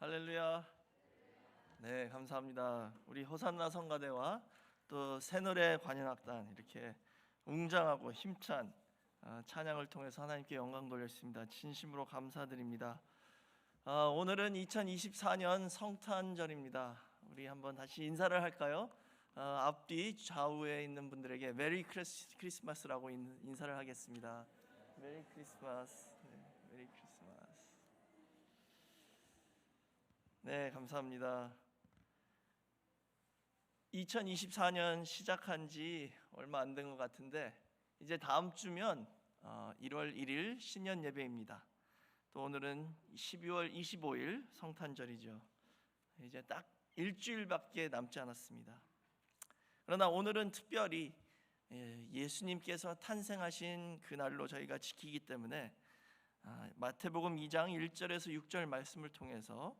할렐루야. 네, 감사합니다. 우리 호산나 성가대와 또 새노래 관현악단 이렇게 웅장하고 힘찬 아, 찬양을 통해서 하나님께 영광 돌렸습니다. 진심으로 감사드립니다. 아, 오늘은 2024년 성탄절입니다. 우리 한번 다시 인사를 할까요? 아, 앞뒤 좌우에 있는 분들에게 메리 크리스, 크리스마스라고 인- 인사를 하겠습니다. 메리 크리스마스. 네, 메리 크리스마스. 네, 감사합니다. 2024년 시작한 지 얼마 안 된 것 같은데 이제 다음 주면 어, 1월 1일 신년 예배입니다. 또 오늘은 12월 25일 성탄절이죠. 이제 딱 일주일밖에 남지 않았습니다. 그러나 오늘은 특별히 예, 예수님께서 탄생하신 그날로 저희가 지키기 때문에 아, 마태복음 2장 1절에서 6절 말씀을 통해서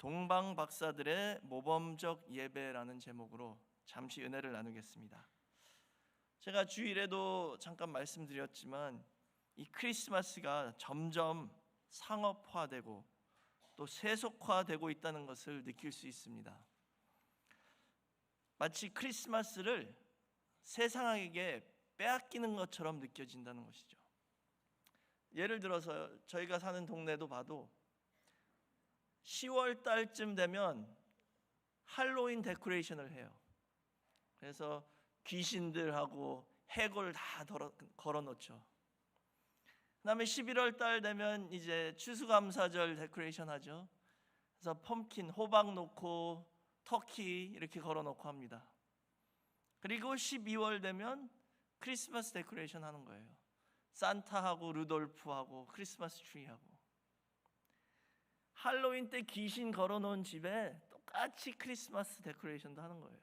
동방 박사들의 모범적 예배라는 제목으로 잠시 은혜를 나누겠습니다. 제가 주일에도 잠깐 말씀드렸지만 이 크리스마스가 점점 상업화되고 또 세속화되고 있다는 것을 느낄 수 있습니다. 마치 크리스마스를 세상에게 빼앗기는 것처럼 느껴진다는 것이죠. 예를 들어서 저희가 사는 동네도 봐도 10월 달쯤 되면 할로윈 데코레이션을 해요. 그래서 귀신들하고 해골 다 걸어 놓죠. 그다음에 11월 달 되면 이제 추수감사절 데코레이션 하죠. 그래서 펌킨 호박 놓고 터키 이렇게 걸어 놓고 합니다. 그리고 12월 되면 크리스마스 데코레이션 하는 거예요. 산타하고 루돌프하고 크리스마스 트리하고 할로윈 때 귀신 걸어 놓은 집에 똑같이 크리스마스 데코레이션도 하는 거예요.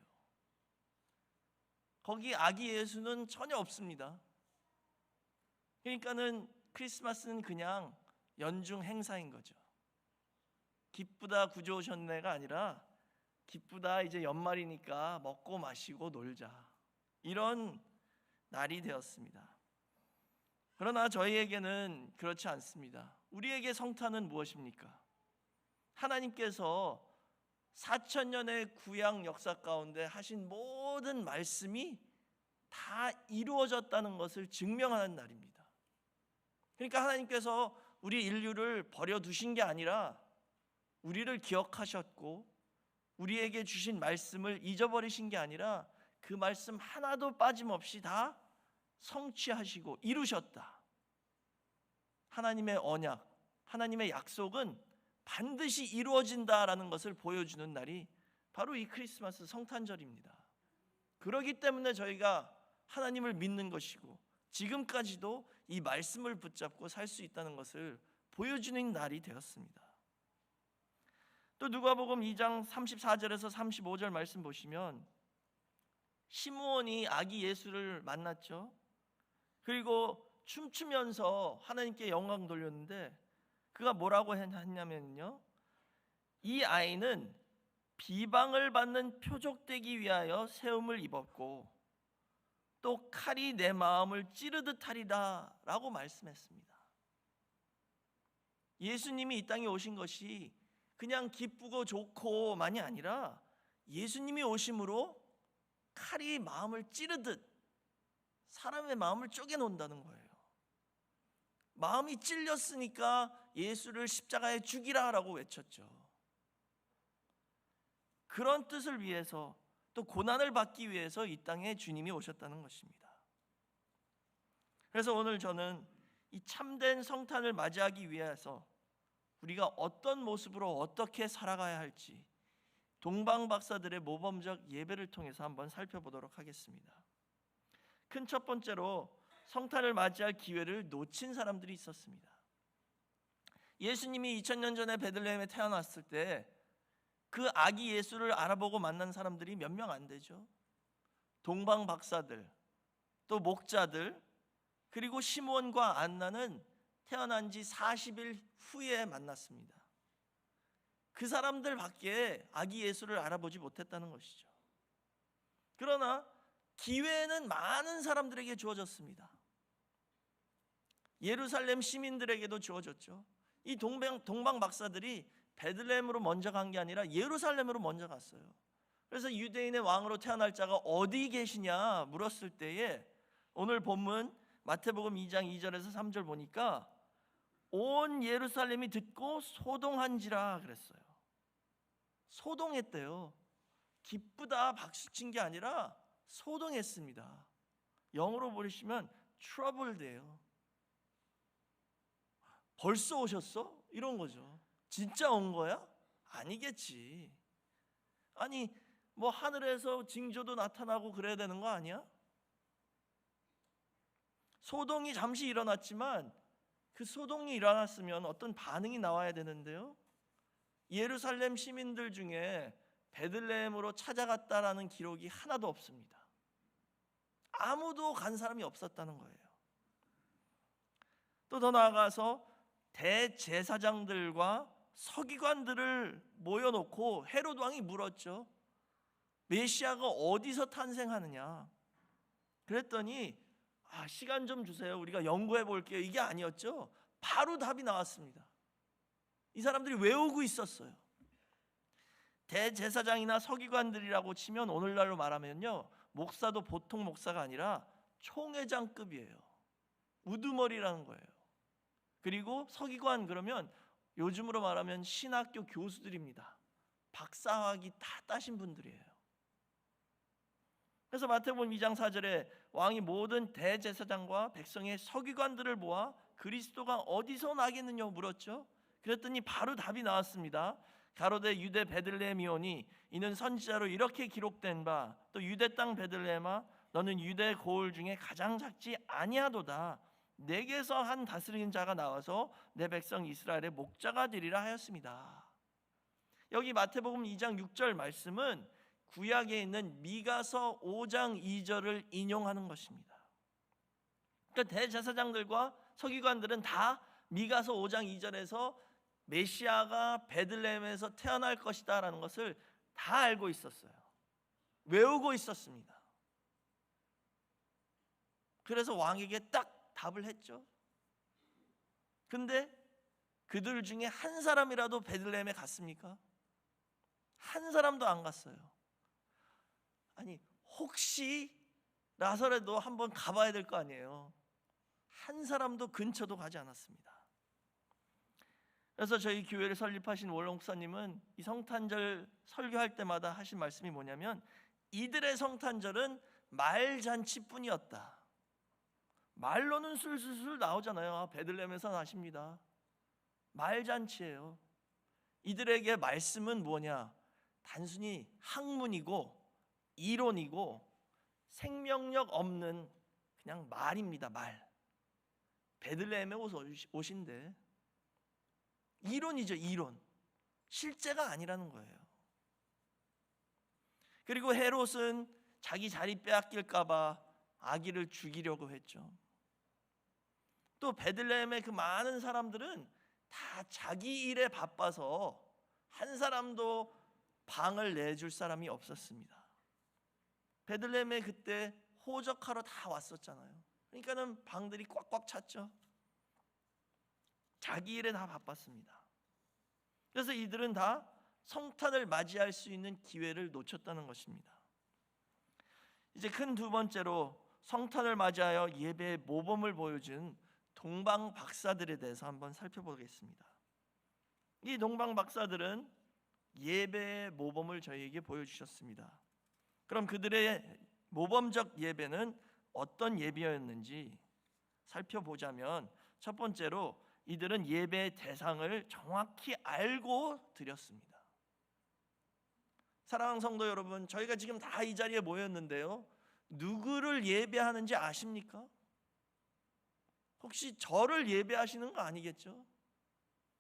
거기 아기 예수는 전혀 없습니다. 그러니까는 크리스마스는 그냥 연중 행사인 거죠. 기쁘다 구조 오셨네가 아니라 기쁘다 이제 연말이니까 먹고 마시고 놀자. 이런 날이 되었습니다. 그러나 저희에게는 그렇지 않습니다. 우리에게 성탄은 무엇입니까? 하나님께서 4천 년의 구약 역사 가운데 하신 모든 말씀이 다 이루어졌다는 것을 증명하는 날입니다. 그러니까 하나님께서 우리 인류를 버려 두신 게 아니라 우리를 기억하셨고 우리에게 주신 말씀을 잊어버리신 게 아니라 그 말씀 하나도 빠짐없이 다 성취하시고 이루셨다. 하나님의 언약, 하나님의 약속은 반드시 이루어진다라는 것을 보여주는 날이 바로 이 크리스마스 성탄절입니다. 그러기 때문에 저희가 하나님을 믿는 것이고 지금까지도 이 말씀을 붙잡고 살 수 있다는 것을 보여주는 날이 되었습니다. 또 누가복음 2장 34절에서 35절 말씀 보시면 시므온이 아기 예수를 만났죠. 그리고 춤추면서 하나님께 영광 돌렸는데 그가 뭐라고 했냐면요. 이 아이는 비방을 받는 표적되기 위하여 세움을 입었고 또 칼이 내 마음을 찌르듯 하리다 라고 말씀했습니다. 예수님이 이 땅에 오신 것이 그냥 기쁘고 좋고만이 아니라 예수님이 오심으로 칼이 마음을 찌르듯 사람의 마음을 쪼개놓는다는 거예요. 마음이 찔렸으니까 예수를 십자가에 죽이라라고 외쳤죠. 그런 뜻을 위해서 또 고난을 받기 위해서 이 땅에 주님이 오셨다는 것입니다. 그래서 오늘 저는 이 참된 성탄을 맞이하기 위해서 우리가 어떤 모습으로 어떻게 살아가야 할지 동방 박사들의 모범적 예배를 통해서 한번 살펴보도록 하겠습니다. 큰 첫 번째로 성탄을 맞이할 기회를 놓친 사람들이 있었습니다. 예수님이 2000년 전에 베들레헴에 태어났을 때 그 아기 예수를 알아보고 만난 사람들이 몇 명 안 되죠. 동방 박사들, 또 목자들, 그리고 시몬과 안나는 태어난 지 40일 후에 만났습니다. 그 사람들 밖에 아기 예수를 알아보지 못했다는 것이죠. 그러나 기회는 많은 사람들에게 주어졌습니다. 예루살렘 시민들에게도 주어졌죠. 이 동방, 동방 박사들이 베들레헴으로 먼저 간 게 아니라 예루살렘으로 먼저 갔어요. 그래서 유대인의 왕으로 태어날 자가 어디 계시냐 물었을 때에 오늘 본문 마태복음 2장 2절에서 3절 보니까 온 예루살렘이 듣고 소동한지라 그랬어요. 소동했대요. 기쁘다 박수 친 게 아니라 소동했습니다. 영어로 보시면 troubled예요. 벌써 오셨어? 이런 거죠. 진짜 온 거야? 아니겠지. 아니 뭐 하늘에서 징조도 나타나고 그래야 되는 거 아니야? 소동이 잠시 일어났지만 그 소동이 일어났으면 어떤 반응이 나와야 되는데요. 예루살렘 시민들 중에 베들레헴으로 찾아갔다라는 기록이 하나도 없습니다. 아무도 간 사람이 없었다는 거예요. 또 더 나아가서 대제사장들과 서기관들을 모여놓고 헤롯 왕이 물었죠. 메시아가 어디서 탄생하느냐? 그랬더니 아, 시간 좀 주세요. 우리가 연구해 볼게요. 이게 아니었죠. 바로 답이 나왔습니다. 이 사람들이 외우고 있었어요. 대제사장이나 서기관들이라고 치면 오늘날로 말하면요. 목사도 보통 목사가 아니라 총회장급이에요. 우두머리라는 거예요. 그리고 서기관 그러면 요즘으로 말하면 신학교 교수들입니다. 박사학위 다 따신 분들이에요. 그래서 마태복음 2장 4절에 왕이 모든 대제사장과 백성의 서기관들을 모아 그리스도가 어디서 나겠느냐 물었죠. 그랬더니 바로 답이 나왔습니다. 가로대 유대 베들레헴이오니 이는 선지자로 이렇게 기록된 바 또 유대 땅 베들레헴아 너는 유대 고을 중에 가장 작지 아니하도다 내게서 한 다스리는 자가 나와서 내 백성 이스라엘의 목자가 되리라 하였습니다. 여기 마태복음 2장 6절 말씀은 구약에 있는 미가서 5장 2절을 인용하는 것입니다. 그러니까 대제사장들과 서기관들은 다 미가서 5장 2절에서 메시아가 베들레헴에서 태어날 것이다라는 것을 다 알고 있었어요. 외우고 있었습니다. 그래서 왕에게 딱 답을 했죠. 근데 그들 중에 한 사람이라도 베들레헴에 갔습니까? 한 사람도 안 갔어요. 아니 혹시라서라도 한번 가봐야 될 거 아니에요. 한 사람도 근처도 가지 않았습니다. 그래서 저희 교회를 설립하신 원로 목사님은 이 성탄절 설교할 때마다 하신 말씀이 뭐냐면 이들의 성탄절은 말잔치뿐이었다. 말로는 술술술 나오잖아요. 아, 베들레헴에서 나십니다. 말잔치예요. 이들에게 말씀은 뭐냐? 단순히 학문이고 이론이고 생명력 없는 그냥 말입니다. 말. 베들레헴에 오신대. 이론이죠, 이론. 실제가 아니라는 거예요. 그리고 헤롯은 자기 자리 빼앗길까 봐 아기를 죽이려고 했죠. 또 베들레헴의 그 많은 사람들은 다 자기 일에 바빠서 한 사람도 방을 내줄 사람이 없었습니다. 베들레헴에 그때 호적하러 다 왔었잖아요. 그러니까는 방들이 꽉꽉 찼죠. 자기 일에 다 바빴습니다. 그래서 이들은 다 성탄을 맞이할 수 있는 기회를 놓쳤다는 것입니다. 이제 큰 두 번째로 성탄을 맞이하여 예배의 모범을 보여준 동방 박사들에 대해서 한번 살펴보겠습니다. 이 동방 박사들은 예배의 모범을 저희에게 보여주셨습니다. 그럼 그들의 모범적 예배는 어떤 예배였는지 살펴보자면 첫 번째로 이들은 예배의 대상을 정확히 알고 드렸습니다. 사랑하는 성도 여러분, 저희가 지금 다 이 자리에 모였는데요. 누구를 예배하는지 아십니까? 혹시 저를 예배하시는 거 아니겠죠?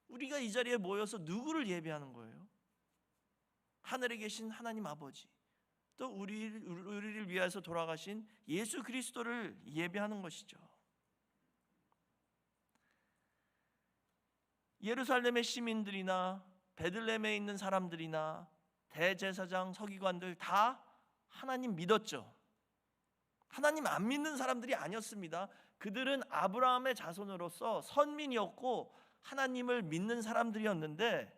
우리가 이 자리에 모여서 누구를 예배하는 거예요? 하늘에 계신 하나님 아버지, 또 우리, 우리를 위해서 돌아가신 예수 그리스도를 예배하는 것이죠. 예루살렘의 시민들이나 베들레헴에 있는 사람들이나 대제사장, 서기관들 다 하나님 믿었죠. 하나님 안 믿는 사람들이 아니었습니다. 그들은 아브라함의 자손으로서 선민이었고 하나님을 믿는 사람들이었는데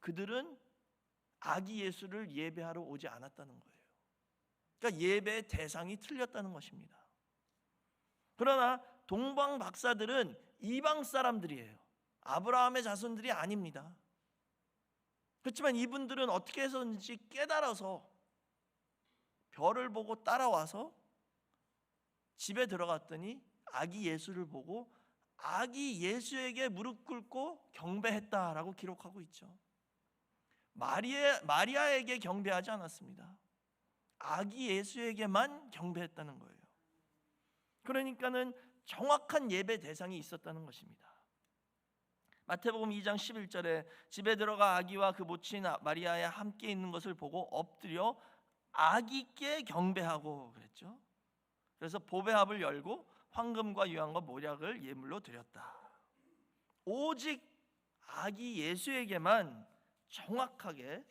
그들은 아기 예수를 예배하러 오지 않았다는 거예요. 그러니까 예배의 대상이 틀렸다는 것입니다. 그러나 동방 박사들은 이방 사람들이에요. 아브라함의 자손들이 아닙니다. 그렇지만 이분들은 어떻게 해서든지 깨달아서 별을 보고 따라와서 집에 들어갔더니 아기 예수를 보고 아기 예수에게 무릎 꿇고 경배했다라고 기록하고 있죠. 마리아, 마리아에게 경배하지 않았습니다. 아기 예수에게만 경배했다는 거예요. 그러니까는 정확한 예배 대상이 있었다는 것입니다. 마태복음 2장 11절에 집에 들어가 아기와 그 모친 마리아에 함께 있는 것을 보고 엎드려 아기께 경배하고 그랬죠. 그래서 보배합을 열고 황금과 유황과 모략을 예물로 드렸다. 오직 아기 예수에게만 정확하게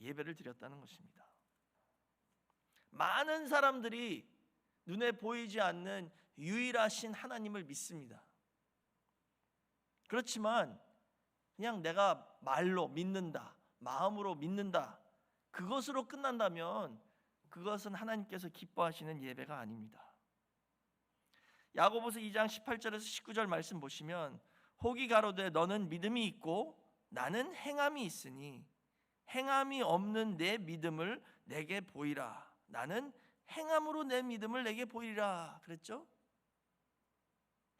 예배를 드렸다는 것입니다. 많은 사람들이 눈에 보이지 않는 유일하신 하나님을 믿습니다. 그렇지만 그냥 내가 말로 믿는다, 마음으로 믿는다, 그것으로 끝난다면 그것은 하나님께서 기뻐하시는 예배가 아닙니다. 야고보서 2장 18절에서 19절 말씀 보시면 혹이 가로되 너는 믿음이 있고 나는 행함이 있으니 행함이 없는 내 믿음을 내게 보이라. 나는 행함으로 내 믿음을 내게 보이라. 그랬죠?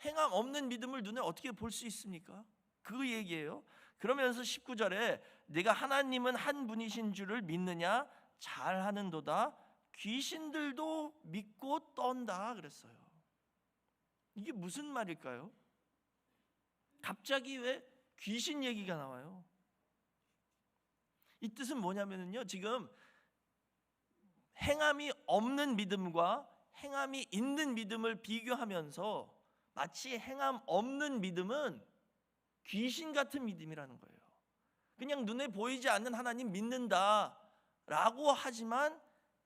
행함 없는 믿음을 눈에 어떻게 볼 수 있습니까? 그 얘기예요. 그러면서 19절에 내가 하나님은 한 분이신 줄을 믿느냐? 잘하는도다. 귀신들도 믿고 떤다 그랬어요. 이게 무슨 말일까요? 갑자기 왜 귀신 얘기가 나와요? 이 뜻은 뭐냐면요. 지금 행함이 없는 믿음과 행함이 있는 믿음을 비교하면서 마치 행함 없는 믿음은 귀신 같은 믿음이라는 거예요. 그냥 눈에 보이지 않는 하나님 믿는다라고 하지만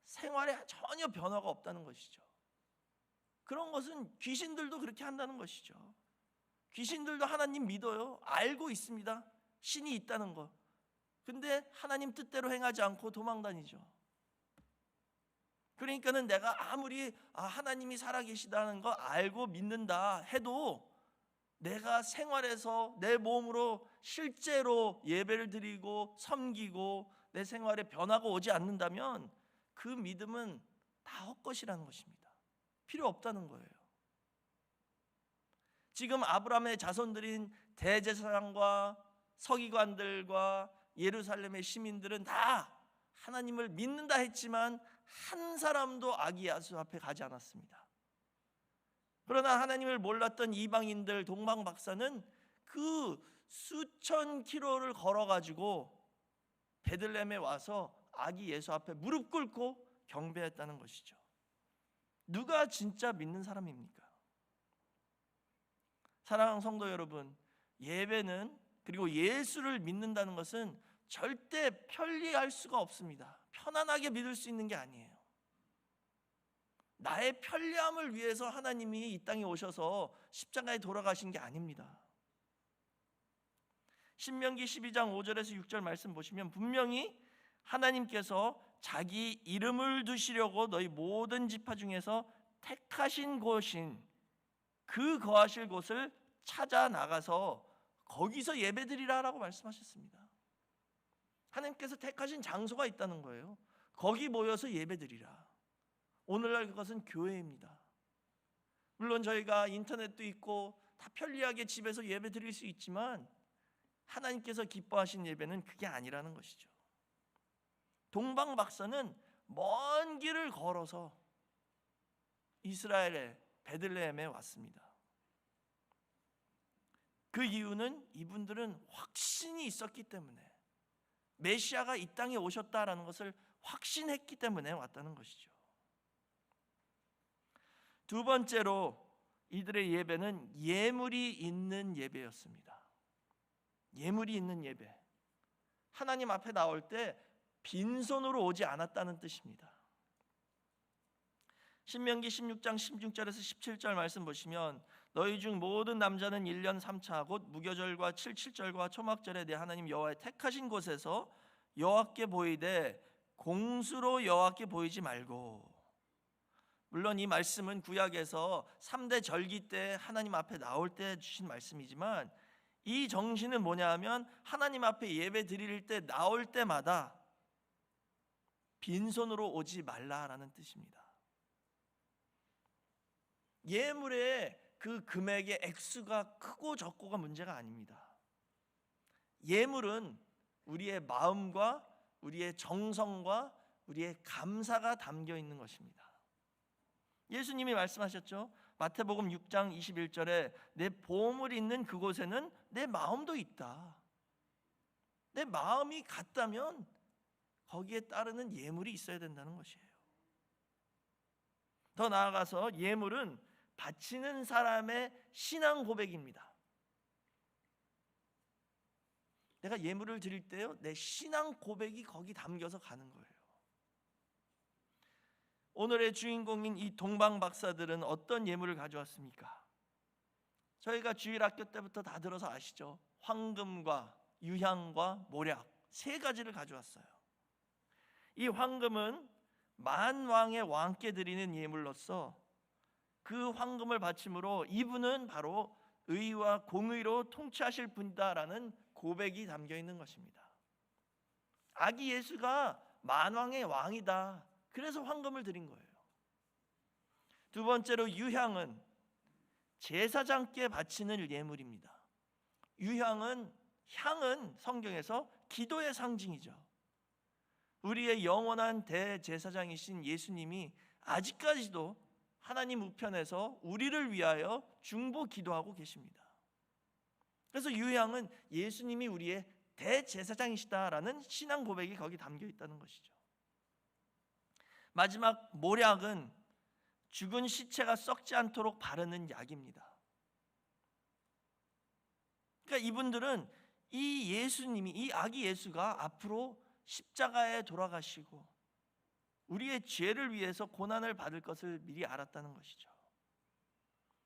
생활에 전혀 변화가 없다는 것이죠. 그런 것은 귀신들도 그렇게 한다는 것이죠. 귀신들도 하나님 믿어요. 알고 있습니다. 신이 있다는 거. 근데 하나님 뜻대로 행하지 않고 도망 다니죠. 그러니까는 내가 아무리 아, 하나님이 살아계시다는 거 알고 믿는다 해도 내가 생활에서 내 몸으로 실제로 예배를 드리고 섬기고 내 생활에 변화가 오지 않는다면 그 믿음은 다 헛것이라는 것입니다. 필요 없다는 거예요. 지금 아브라함의 자손들인 대제사장과 서기관들과 예루살렘의 시민들은 다 하나님을 믿는다 했지만 한 사람도 아기 야수 앞에 가지 않았습니다. 그러나 하나님을 몰랐던 이방인들 동방 박사는 그 수천 킬로를 걸어 가지고 베들레헴에 와서 아기 예수 앞에 무릎 꿇고 경배했다는 것이죠. 누가 진짜 믿는 사람입니까? 사랑하는 성도 여러분, 예배는 그리고 예수를 믿는다는 것은 절대 편리할 수가 없습니다. 편안하게 믿을 수 있는 게 아니에요. 나의 편리함을 위해서 하나님이 이 땅에 오셔서 십자가에 돌아가신 게 아닙니다. 신명기 12장 5절에서 6절 말씀 보시면 분명히 하나님께서 자기 이름을 두시려고 너희 모든 지파 중에서 택하신 곳인 그 거하실 곳을 찾아 나가서 거기서 예배드리라라고 말씀하셨습니다. 하나님께서 택하신 장소가 있다는 거예요. 거기 모여서 예배드리라. 오늘날 그것은 교회입니다. 물론 저희가 인터넷도 있고 다 편리하게 집에서 예배 드릴 수 있지만 하나님께서 기뻐하신 예배는 그게 아니라는 것이죠. 동방 박사는 먼 길을 걸어서 이스라엘의 베들레헴에 왔습니다. 그 이유는 이분들은 확신이 있었기 때문에 메시아가 이 땅에 오셨다라는 것을 확신했기 때문에 왔다는 것이죠. 두 번째로 이들의 예배는 예물이 있는 예배였습니다. 예물이 있는 예배. 하나님 앞에 나올 때 빈손으로 오지 않았다는 뜻입니다. 신명기 16장 16절에서 17절 말씀 보시면 너희 중 모든 남자는 1년 3차 곧 무교절과 77절과 초막절에 내 하나님 여호와의 택하신 곳에서 여호와께 보이되 공수로 여호와께 보이지 말고 물론 이 말씀은 구약에서 3대 절기 때 하나님 앞에 나올 때 주신 말씀이지만 이 정신은 뭐냐 하면 하나님 앞에 예배 드릴 때 나올 때마다 빈손으로 오지 말라라는 뜻입니다. 예물의 그 금액의 액수가 크고 적고가 문제가 아닙니다. 예물은 우리의 마음과 우리의 정성과 우리의 감사가 담겨 있는 것입니다. 예수님이 말씀하셨죠. 마태복음 6장 21절에 내 보물 있는 그곳에는 내 마음도 있다. 내 마음이 같다면 거기에 따르는 예물이 있어야 된다는 것이에요. 더 나아가서 예물은 바치는 사람의 신앙 고백입니다. 내가 예물을 드릴 때요, 내 신앙 고백이 거기 담겨서 가는 거예요. 오늘의 주인공인 이 동방 박사들은 어떤 예물을 가져왔습니까? 저희가 주일학교 때부터 다 들어서 아시죠? 황금과 유향과 모략 세 가지를 가져왔어요. 이 황금은 만 왕의 왕께 드리는 예물로서 그 황금을 바침으로 이분은 바로 의와 공의로 통치하실 분이다라는 고백이 담겨 있는 것입니다. 아기 예수가 만왕의 왕이다. 그래서 황금을 드린 거예요. 두 번째로 유향은 제사장께 바치는 예물입니다. 유향은 향은 성경에서 기도의 상징이죠. 우리의 영원한 대제사장이신 예수님이 아직까지도 하나님 우편에서 우리를 위하여 중보 기도하고 계십니다. 그래서 유향은 예수님이 우리의 대제사장이시다라는 신앙 고백이 거기 담겨 있다는 것이죠. 마지막 모략은 죽은 시체가 썩지 않도록 바르는 약입니다. 그러니까 이분들은 이 예수님이 이 아기 예수가 앞으로 십자가에 돌아가시고 우리의 죄를 위해서 고난을 받을 것을 미리 알았다는 것이죠.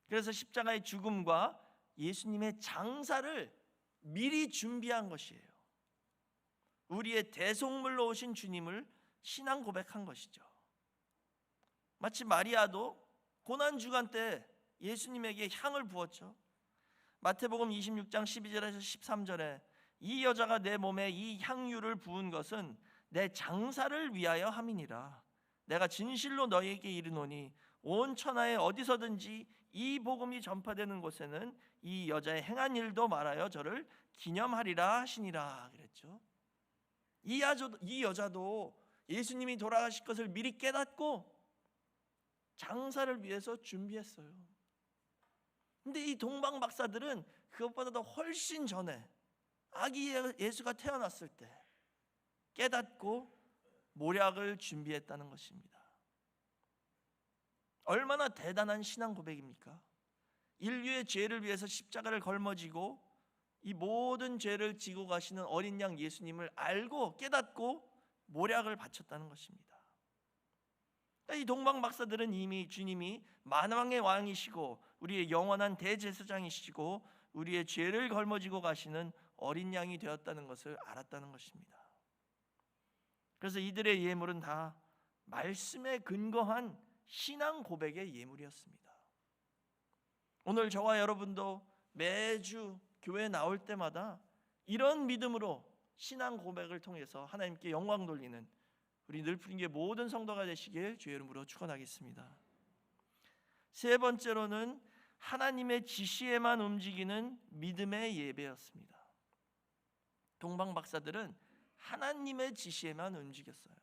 그래서 십자가의 죽음과 예수님의 장사를 미리 준비한 것이에요. 우리의 대속물로 오신 주님을 신앙 고백한 것이죠. 마치 마리아도 고난 주간 때 예수님에게 향을 부었죠. 마태복음 26장 12절에서 13절에 이 여자가 내 몸에 이 향유를 부은 것은 내 장사를 위하여 함이니라. 내가 진실로 너희에게 이르노니 온 천하에 어디서든지 이 복음이 전파되는 곳에는 이 여자의 행한 일도 말하여 저를 기념하리라 하시니라 그랬죠. 이, 여자도, 이 여자도 예수님이 돌아가실 것을 미리 깨닫고 장사를 위해서 준비했어요. 근데 이 동방 박사들은 그것보다도 훨씬 전에 아기 예, 예수가 태어났을 때 깨닫고 모략을 준비했다는 것입니다. 얼마나 대단한 신앙 고백입니까? 인류의 죄를 위해서 십자가를 걸머지고 이 모든 죄를 지고 가시는 어린 양 예수님을 알고 깨닫고 모략을 바쳤다는 것입니다. 이 동방 박사들은 이미 주님이 만왕의 왕이시고 우리의 영원한 대제사장이시고 우리의 죄를 걸머지고 가시는 어린 양이 되었다는 것을 알았다는 것입니다. 그래서 이들의 예물은 다 말씀에 근거한 신앙 고백의 예물이었습니다. 오늘 저와 여러분도 매주 교회 나올 때마다 이런 믿음으로 신앙 고백을 통해서 하나님께 영광 돌리는 우리 늘푸린게 모든 성도가 되시길 주의 이름으로 축원하겠습니다. 세 번째로는 하나님의 지시에만 움직이는 믿음의 예배였습니다. 동방 박사들은 하나님의 지시에만 움직였어요.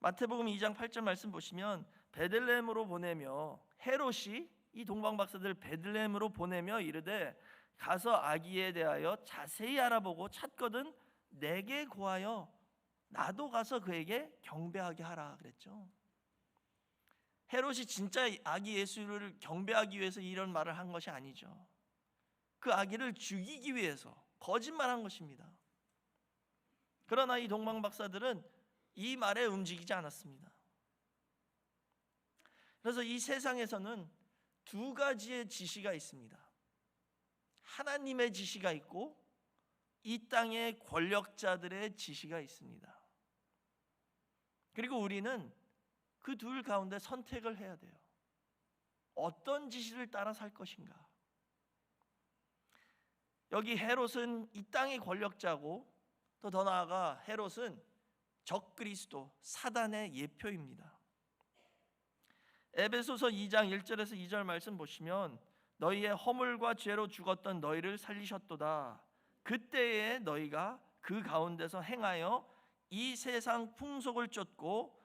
마태복음 2장 8절 말씀 보시면 베들레헴으로 보내며 헤롯이 이 동방 박사들 베들레헴으로 보내며 이르되 가서 아기에 대하여 자세히 알아보고 찾거든 내게 구하여 나도 가서 그에게 경배하게 하라 그랬죠. 헤롯이 진짜 아기 예수를 경배하기 위해서 이런 말을 한 것이 아니죠. 그 아기를 죽이기 위해서 거짓말한 것입니다. 그러나 이 동방 박사들은 이 말에 움직이지 않았습니다. 그래서 이 세상에서는 두 가지의 지시가 있습니다. 하나님의 지시가 있고 이 땅의 권력자들의 지시가 있습니다. 그리고 우리는 그 둘 가운데 선택을 해야 돼요. 어떤 지시를 따라 살 것인가? 여기 헤롯은 이 땅의 권력자고 또 더 나아가 헤롯은 적그리스도 사단의 예표입니다. 에베소서 2장 1절에서 2절 말씀 보시면 너희의 허물과 죄로 죽었던 너희를 살리셨도다. 그때에 너희가 그 가운데서 행하여 이 세상 풍속을 쫓고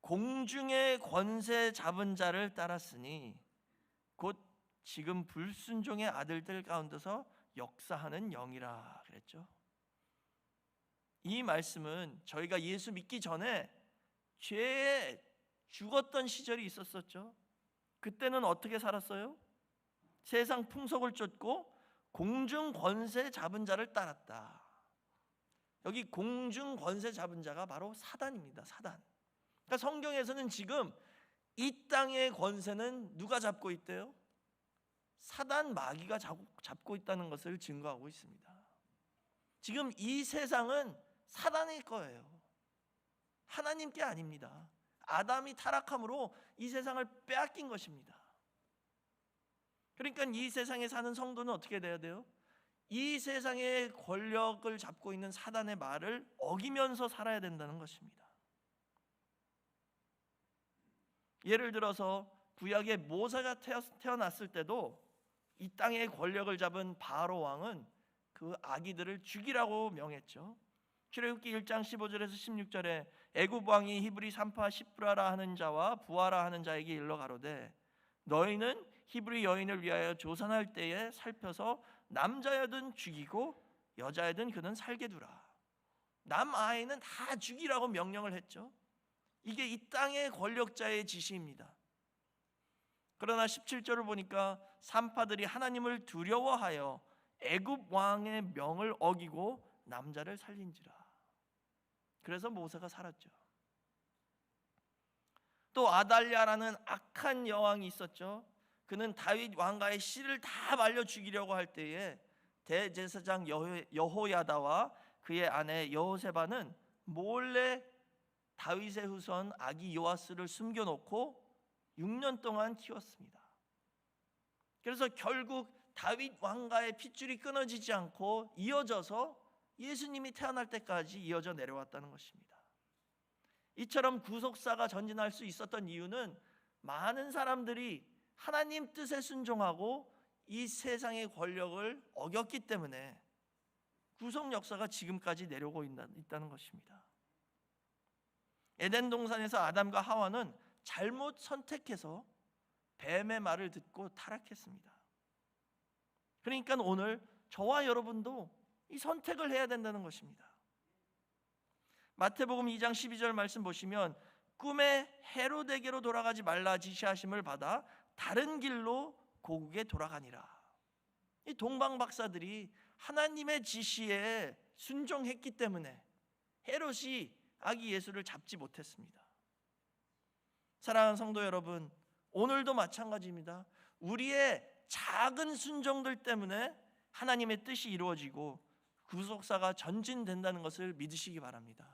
공중의 권세 잡은 자를 따랐으니 곧 지금 불순종의 아들들 가운데서 역사하는 영이라 그랬죠. 이 말씀은 저희가 예수 믿기 전에 죄에 죽었던 시절이 있었었죠. 그때는 어떻게 살았어요? 세상 풍속을 쫓고 공중 권세 잡은 자를 따랐다. 여기 공중 권세 잡은 자가 바로 사단입니다. 사단. 그러니까 성경에서는 지금 이 땅의 권세는 누가 잡고 있대요? 사단 마귀가 잡고 있다는 것을 증거하고 있습니다. 지금 이 세상은 사단의 거예요. 하나님께 아닙니다. 아담이 타락함으로 이 세상을 빼앗긴 것입니다. 그러니까 이 세상에 사는 성도는 어떻게 돼야 돼요? 이 세상의 권력을 잡고 있는 사단의 말을 어기면서 살아야 된다는 것입니다. 예를 들어서 구약의 모세가 태어났을 때도 이 땅의 권력을 잡은 바로 왕은 그 아기들을 죽이라고 명했죠. 출애굽기 1장 15절에서 16절에 애굽 왕이 히브리 산파 시브라라 하는 자와 부하라 하는 자에게 일러 가로되 너희는 히브리 여인을 위하여 조산할 때에 살펴서 남자여든 죽이고 여자여든 그는 살게 두라. 남 아이는 다 죽이라고 명령을 했죠. 이게 이 땅의 권력자의 지시입니다. 그러나 17절을 보니까 산파들이 하나님을 두려워하여 애굽 왕의 명을 어기고 남자를 살린지라. 그래서 모세가 살았죠. 또 아달랴라는 악한 여왕이 있었죠. 그는 다윗 왕가의 씨를 다 말려 죽이려고 할 때에 대제사장 여호 야다와 그의 아내 여호세바는 몰래 다윗의 후손 아기 요아스를 숨겨놓고 6년 동안 키웠습니다. 그래서 결국 다윗 왕가의 핏줄이 끊어지지 않고 이어져서 예수님이 태어날 때까지 이어져 내려왔다는 것입니다. 이처럼 구속사가 전진할 수 있었던 이유는 많은 사람들이 하나님 뜻에 순종하고 이 세상의 권력을 어겼기 때문에 구속 역사가 지금까지 내려오고 있다는 것입니다. 에덴 동산에서 아담과 하와는 잘못 선택해서 뱀의 말을 듣고 타락했습니다. 그러니까 오늘 저와 여러분도 이 선택을 해야 된다는 것입니다. 마태복음 2장 12절 말씀 보시면 꿈에 헤로데게로 돌아가지 말라 지시하심을 받아 다른 길로 고국에 돌아가니라. 이 동방 박사들이 하나님의 지시에 순종했기 때문에 헤롯이 아기 예수를 잡지 못했습니다. 사랑하는 성도 여러분, 오늘도 마찬가지입니다. 우리의 작은 순종들 때문에 하나님의 뜻이 이루어지고 구속사가 전진된다는 것을 믿으시기 바랍니다.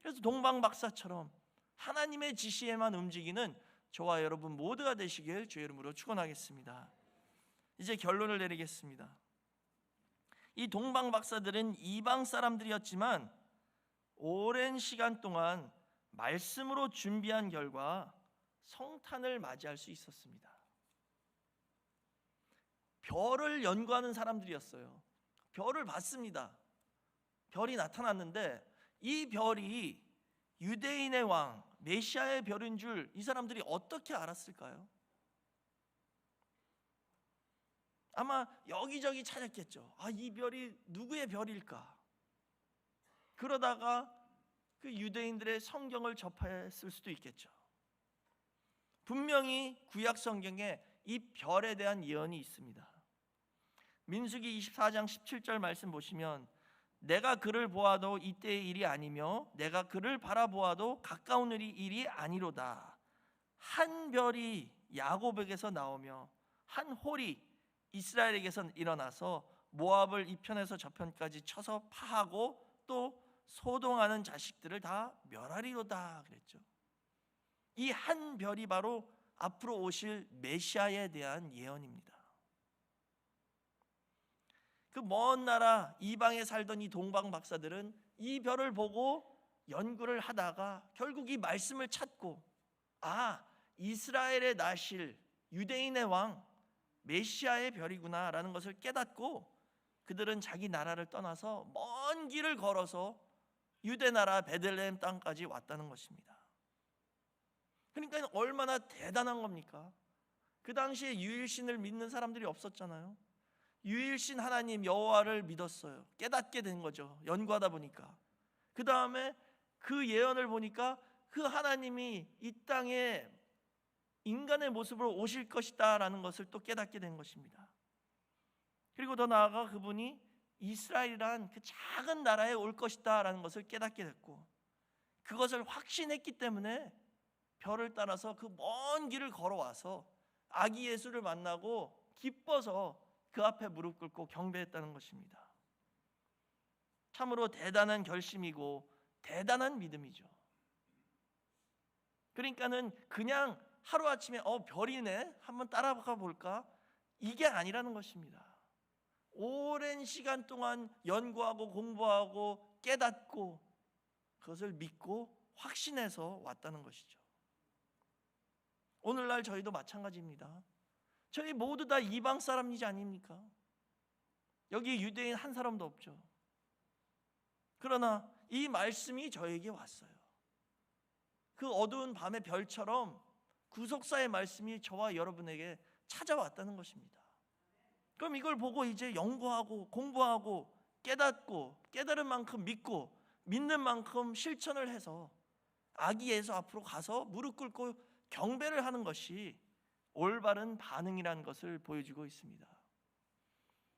그래서 동방 박사처럼 하나님의 지시에만 움직이는 저와 여러분 모두가 되시길 주의 이름으로 축원하겠습니다. 이제 결론을 내리겠습니다. 이 동방 박사들은 이방 사람들이었지만 오랜 시간 동안 말씀으로 준비한 결과 성탄을 맞이할 수 있었습니다. 별을 연구하는 사람들이었어요. 별을 봤습니다. 별이 나타났는데 이 별이 유대인의 왕 메시아의 별인 줄 이 사람들이 어떻게 알았을까요? 아마 여기저기 찾았겠죠. 아, 이 별이 누구의 별일까? 그러다가 그 유대인들의 성경을 접했을 수도 있겠죠. 분명히 구약 성경에 이 별에 대한 예언이 있습니다. 민수기 24장 17절 말씀 보시면 내가 그를 보아도 이때의 일이 아니며 내가 그를 바라보아도 가까운 일이 아니로다. 한 별이 야곱에게서 나오며 한 홀이 이스라엘에게서 일어나서 모압을 이 편에서 저 편까지 쳐서 파하고 또 소동하는 자식들을 다 멸하리로다 그랬죠. 이 한 별이 바로 앞으로 오실 메시아에 대한 예언입니다. 그 먼 나라 이방에 살던 이 동방 박사들은 이 별을 보고 연구를 하다가 결국 이 말씀을 찾고 아 이스라엘의 나실 유대인의 왕 메시아의 별이구나라는 것을 깨닫고 그들은 자기 나라를 떠나서 먼 길을 걸어서 유대 나라 베들레헴 땅까지 왔다는 것입니다. 그러니까 얼마나 대단한 겁니까? 그 당시에 유일신을 믿는 사람들이 없었잖아요. 유일신 하나님 여호와를 믿었어요. 깨닫게 된 거죠. 연구하다 보니까. 그 다음에 그 예언을 보니까 그 하나님이 이 땅에 인간의 모습으로 오실 것이다라는 것을 또 깨닫게 된 것입니다. 그리고 더 나아가 그분이 이스라엘이란 그 작은 나라에 올 것이다라는 것을 깨닫게 됐고 그것을 확신했기 때문에 별을 따라서 그 먼 길을 걸어와서 아기 예수를 만나고 기뻐서 그 앞에 무릎 꿇고 경배했다는 것입니다. 참으로 대단한 결심이고 대단한 믿음이죠. 그러니까는 그냥 하루아침에 어 별이네 한번 따라가 볼까 이게 아니라는 것입니다. 오랜 시간 동안 연구하고 공부하고 깨닫고 그것을 믿고 확신해서 왔다는 것이죠. 오늘날 저희도 마찬가지입니다. 저희 모두 다 이방 사람이지 아닙니까? 여기 유대인 한 사람도 없죠. 그러나 이 말씀이 저에게 왔어요. 그 어두운 밤의 별처럼 구속사의 말씀이 저와 여러분에게 찾아왔다는 것입니다. 그럼 이걸 보고 이제 연구하고 공부하고 깨닫고 깨달은 만큼 믿고 믿는 만큼 실천을 해서 아기 예수 앞으로 가서 무릎 꿇고 경배를 하는 것이 올바른 반응이라는 것을 보여주고 있습니다.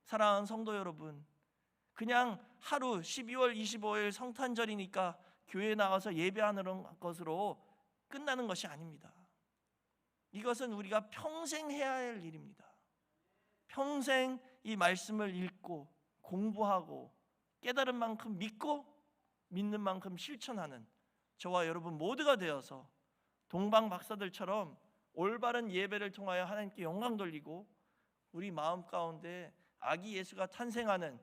사랑하는 성도 여러분, 그냥 하루 12월 25일 성탄절이니까 교회 나가서 예배하는 것으로 끝나는 것이 아닙니다. 이것은 우리가 평생 해야 할 일입니다. 평생 이 말씀을 읽고 공부하고 깨달은 만큼 믿고 믿는 만큼 실천하는 저와 여러분 모두가 되어서 동방 박사들처럼 올바른 예배를 통하여 하나님께 영광 돌리고 우리 마음 가운데 아기 예수가 탄생하는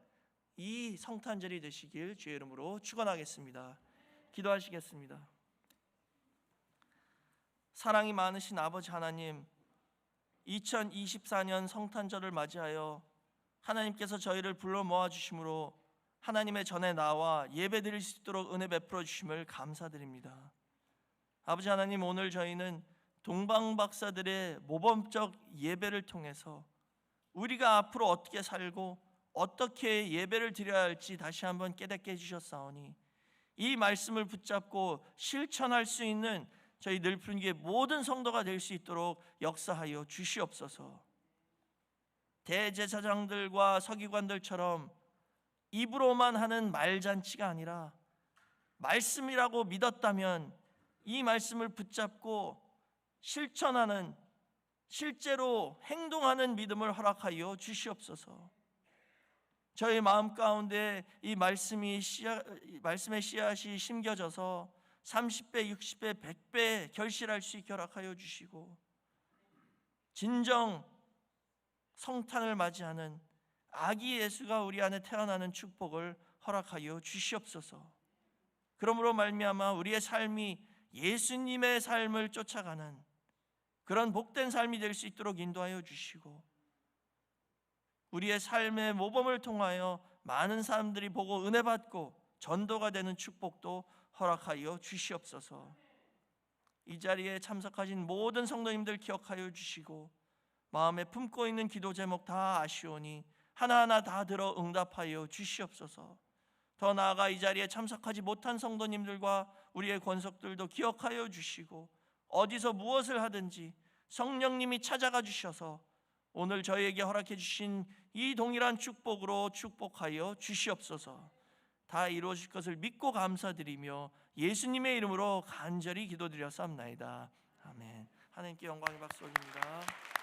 이 성탄절이 되시길 주의 이름으로 축원하겠습니다. 기도하시겠습니다. 사랑이 많으신 아버지 하나님 2024년 성탄절을 맞이하여 하나님께서 저희를 불러 모아 주심으로 하나님의 전에 나와 예배드릴 수 있도록 은혜 베풀어 주심을 감사드립니다. 아버지 하나님 오늘 저희는 동방 박사들의 모범적 예배를 통해서 우리가 앞으로 어떻게 살고 어떻게 예배를 드려야 할지 다시 한번 깨닫게 해주셨사오니 이 말씀을 붙잡고 실천할 수 있는 저희 늘푸른교회 모든 성도가 될 수 있도록 역사하여 주시옵소서. 대제사장들과 서기관들처럼 입으로만 하는 말잔치가 아니라 말씀이라고 믿었다면 이 말씀을 붙잡고 실천하는 실제로 행동하는 믿음을 허락하여 주시옵소서. 저희 마음 가운데 이 말씀이 씨앗, 말씀의 씨앗이 심겨져서 30배, 60배, 100배 결실할 수 있게 허락하여 주시고 진정 성탄을 맞이하는 아기 예수가 우리 안에 태어나는 축복을 허락하여 주시옵소서. 그러므로 말미암아 우리의 삶이 예수님의 삶을 쫓아가는 그런 복된 삶이 될 수 있도록 인도하여 주시고 우리의 삶의 모범을 통하여 많은 사람들이 보고 은혜 받고 전도가 되는 축복도 허락하여 주시옵소서. 이 자리에 참석하신 모든 성도님들 기억하여 주시고 마음에 품고 있는 기도 제목 다 아시오니 하나하나 다 들어 응답하여 주시옵소서. 더 나아가 이 자리에 참석하지 못한 성도님들과 우리의 권속들도 기억하여 주시고 어디서 무엇을 하든지 성령님이 찾아가 주셔서 오늘 저희에게 허락해 주신 이 동일한 축복으로 축복하여 주시옵소서. 다 이루어질 것을 믿고 감사드리며 예수님의 이름으로 간절히 기도드려 쌉나이다. 아멘. 하나님께 영광의 박수 올립니다.